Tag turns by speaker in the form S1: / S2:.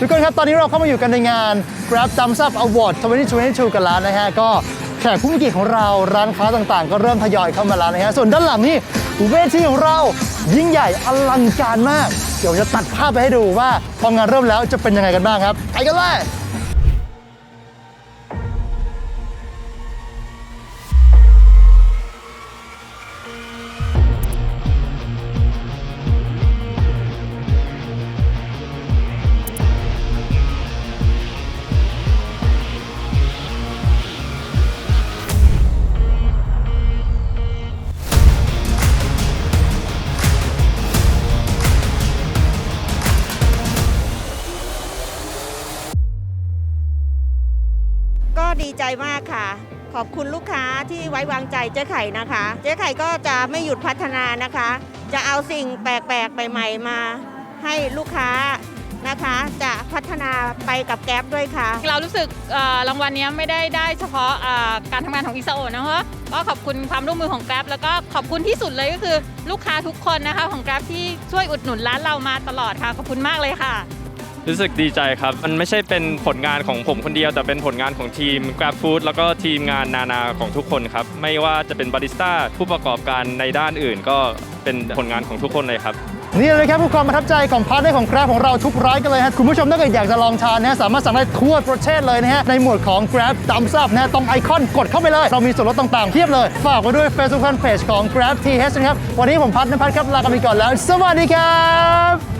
S1: ทุกคนครับ ตอนนี้เราเข้ามาอยู่กันในงาน Grab Thumbs Up Award 2022 กันแล้วนะฮะ ก็แขกผู้มีเกียรติของเราร้านค้าต่างๆ ก็เริ่มทยอยเข้ามาแล้วนะฮะ ส่วนด้านหลังนี่เวทีของเรายิ่งใหญ่อลังการมาก เดี๋ยวจะตัดภาพไปให้ดูว่าพองานเริ่มแล้วจะเป็นยังไงกันบ้างครับไปกันเลย
S2: ดีใจมากค่ะ ขอบคุณลูกค้าที่ไว้วางใจเจ๊ไข่นะคะ เจ๊ไข่ก็จะไม่หยุดพัฒนานะคะ จะเอาสิ่งแปลกๆใหม่ๆมาให้ลูกค้านะคะ จะพัฒนาไปกับแก๊ปด้วยค่ะ
S3: เรารู้สึกเอ่อรางวัลเนี้ยไม่ได้ได้เฉพาะเอ่อการทำงานของอิสโอนะคะก็ขอบคุณความร่วมมือของ Grab แล้วก็ขอบคุณที่สุดเลยก็คือลูกค้าทุกคนนะคะของ Grab ที่ช่วยอุดหนุนร้านเรามาตลอดค่ะ ขอบคุณมากเลยค่ะ
S4: รู้สึกดีใจครับ มันไม่ใช่เป็นผลงานของผมคนเดียว แต่เป็นผลงานของทีม Grab Food แล้วก็ทีมงานนานาของทุกคนครับ ไม่ว่าจะเป็นบาริสต้าผู้ประกอบการในด้านอื่น ก็เป็นผลงานของทุกคนเลยครับ
S1: นี่เลยครับคือความประทับใจของพาร์ทเนอร์ของ Grab ของเราทุกร้านกันเลยฮะคุณผู้ชมถ้าเกิดอยากจะลองทานนะฮะสามารถสั่งได้ทั่วประเทศเลยนะฮะในหมวดของ Grab Thumbs Up นะฮะตรงไอคอนกดเข้าไปเลย เรามีส่วนลดต่างๆเพียบเลย ฝากไว้ด้วย Facebook Fan Page ของ Grab TH นะครับวันนี้ผมพัฒนพัฒน์ครับลากันไปก่อนแล้ว สวัสดีครับ